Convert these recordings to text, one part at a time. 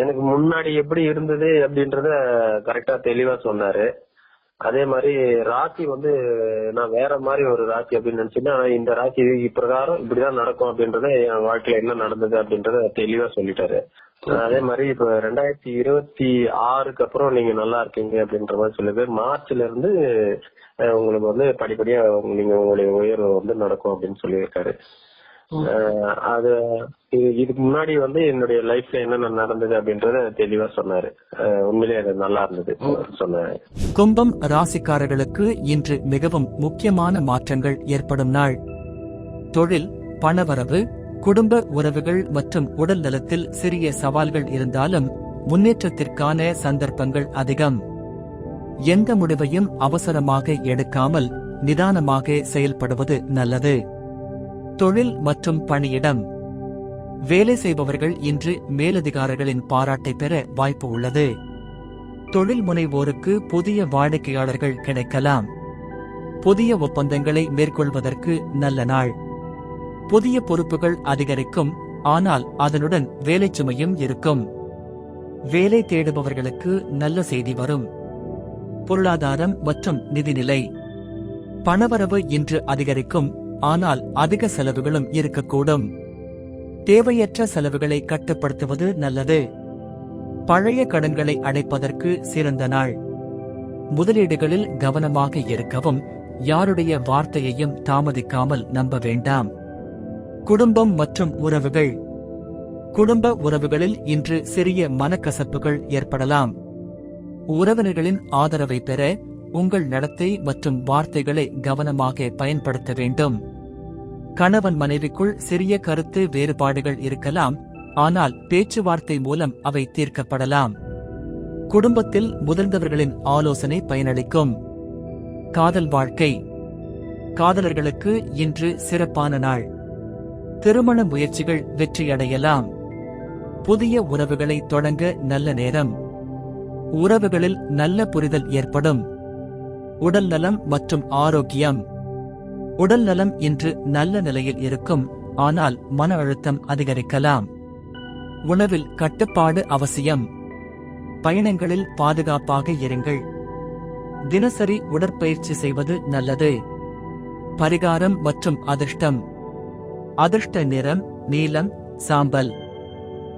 எனக்கு முன்னாடி எப்படி இருந்தது அப்படின்றத கரெக்டா தெளிவா சொன்னாரு. அதே மாதிரி ராசி வந்து நான் வேற மாதிரி ஒரு ராசி அப்படின்னு நினைச்சேன்னா இந்த ராசி இப்பிரகாரம் இப்படிதான் நடக்கும் அப்படின்றத என் வாழ்க்கையில என்ன நடந்தது அப்படின்றத தெளிவா சொல்லிட்டாரு. அதே மாதிரி இப்ப ரெண்டாயிரத்தி இருபத்தி ஆறுக்கு அப்புறம் நீங்க நல்லா இருக்கீங்க அப்படின்ற மாதிரி சொல்லுது. மார்ச்ல இருந்து உங்களுக்கு வந்து படிப்படியா நீங்க உங்களுடைய உயர்வு வந்து நடக்கும் அப்படின்னு சொல்லியிருக்காரு. அது இது- இதுக்கு முன்னாடி வந்து என்னுடைய லைஃப்ல என்னென்ன நடந்தது அப்படின்றத தெளிவா சொன்னாரு. அஹ், உண்மையிலேயே அது நல்லா இருந்தது சொன்னாரு. கும்பம் ராசிக்காரர்களுக்கு இன்று மிகவும் முக்கியமான மாற்றங்கள் ஏற்படும் நாள். தொழில் பணவரவு குடும்ப உறவுகள் மற்றும் உடல் நலத்தில் சிறிய சவால்கள் இருந்தாலும் முன்னேற்றத்திற்கான சந்தர்ப்பங்கள் அதிகம். எந்த முடிவையும் அவசரமாக எடுக்காமல் நிதானமாக செயல்படுவது நல்லது. தொழில் மற்றும் பணியிடம். வேலை செய்பவர்கள் இன்று மேலதிகாரிகளின் பாராட்டை பெற வாய்ப்பு உள்ளது. தொழில் முனைவோருக்கு புதிய வாடிக்கையாளர்கள் கிடைக்கலாம். புதிய ஒப்பந்தங்களை மேற்கொள்வதற்கு நல்ல நாள். புதிய பொறுப்புகள் அதிகரிக்கும் ஆனால் அதனுடன் வேலை சுமையும் இருக்கும். வேலை தேடுபவர்களுக்கு நல்ல செய்தி வரும். பொருளாதாரம் மற்றும் நிதிநிலை பணவரவு இன்று அதிகரிக்கும் ஆனால் அதிக செலவுகளும் இருக்கக்கூடும். தேவையற்ற செலவுகளை கட்டுப்படுத்துவது நல்லது. பழைய கடன்களை அடைப்பதற்கு சிறந்த நாள். முதலீடுகளில் கவனமாக இருக்கவும் யாருடைய வார்த்தையையும் தாமதிக்காமல் நம்ப வேண்டாம். குடும்பம் மற்றும் உறவுகள். குடும்ப உறவுகளில் இன்று சிறிய மனக்கசப்புகள் ஏற்படலாம். உறவினர்களின் ஆதரவை பெற உங்கள் நடத்தை மற்றும் வார்த்தைகளை கவனமாக பயன்படுத்த வேண்டும். கணவன் மனைவிக்குள் சிறிய கருத்து வேறுபாடுகள் இருக்கலாம் ஆனால் பேச்சுவார்த்தை மூலம் அவை தீர்க்கப்படலாம். குடும்பத்தில் முதிர்ந்தவர்களின் ஆலோசனை பயனளிக்கும். காதல் வாழ்க்கை. காதலர்களுக்கு இன்று சிறப்பான நாள். திருமண முயற்சிகள் வெற்றியடையலாம். புதிய உறவுகளை தொடங்க நல்ல நேரம். உறவுகளில் நல்ல புரிதல் ஏற்படும். உடல் நலம் மற்றும் ஆரோக்கியம். உடல் நலம் இன்று நல்ல நிலையில் இருக்கும் ஆனால் மன அழுத்தம் அதிகரிக்கலாம். உணவில் கட்டுப்பாடு அவசியம். பயணங்களில் பாதுகாப்பாக இருங்கள். தினசரி உடற்பயிற்சி செய்வது நல்லது. பரிகாரம் மற்றும் அதிர்ஷ்டம். அதிர்ஷ்ட நிறம் நீலம் சாம்பல்.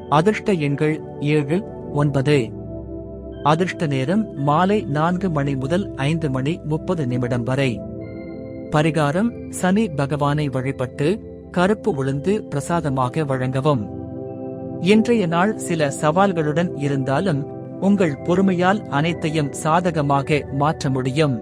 அதிர்ஷ்ட எண்கள் ஏழு ஒன்பது. அதிர்ஷ்ட நேரம் மாலை நான்கு மணி முதல் ஐந்து மணி முப்பது நிமிடம் வரை. பரிகாரம் சனி பகவானை வழிபட்டு கருப்பு உளுந்து பிரசாதமாக வழங்கவும். இன்றைய நாள் சில சவால்களுடன் இருந்தாலும் உங்கள் பொறுமையால் அனைத்தையும் சாதகமாக மாற்ற முடியும்.